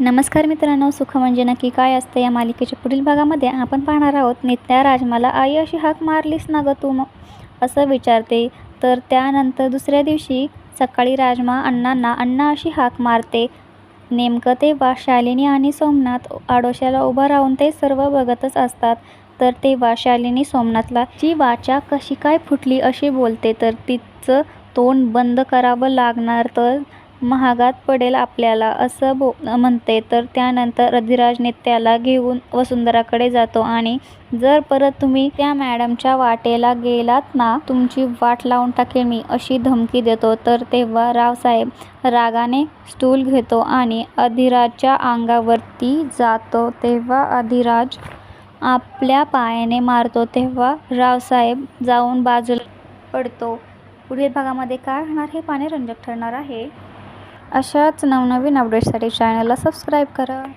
नमस्कार मित्रांनो सुख म्हणजे नक्की काय असतं या मालिकेच्या पुढील भागामध्ये आपण पाहणार आहोत नित्या राजमाला आई अशी हाक मारलीस ना गं तू मग? असं विचारते. तर त्यानंतर दुसऱ्या दिवशी सकाळी राजमा अण्णांना अण्णा अशी हाक मारते. नेमकं तेव्हा शालिनी आणि सोमनाथ आडोशाला उभं राहून ते सर्व बघतच असतात. तर तेव्हा शालिनी सोमनाथला जी वाचा कशी काय फुटली? अशी बोलते. तर तिचं तोंड बंद करावं लागणार तर महागात पडेल आपल्याला असं बो म्हणते. तर त्यानंतर अधिराज त्याला घेऊन वसुंधराकडे जातो आणि जर परत तुम्ही त्या मॅडमच्या वाटेला गेलात ना तुमची वाट लावून टाकेल मी अशी धमकी देतो. तर तेव्हा रावसाहेब रागाने स्टूल घेतो आणि अधिराजच्या अंगावरती जातो. तेव्हा अधिराज आपल्या पायाने मारतो. तेव्हा रावसाहेब जाऊन बाजूला पडतो. पुढील भागामध्ये काय होणार हे पाहणे रंजक ठरणार आहे. अशाच नवनवीन अपडेट्ससाठी चॅनलला सबस्क्राईब करा.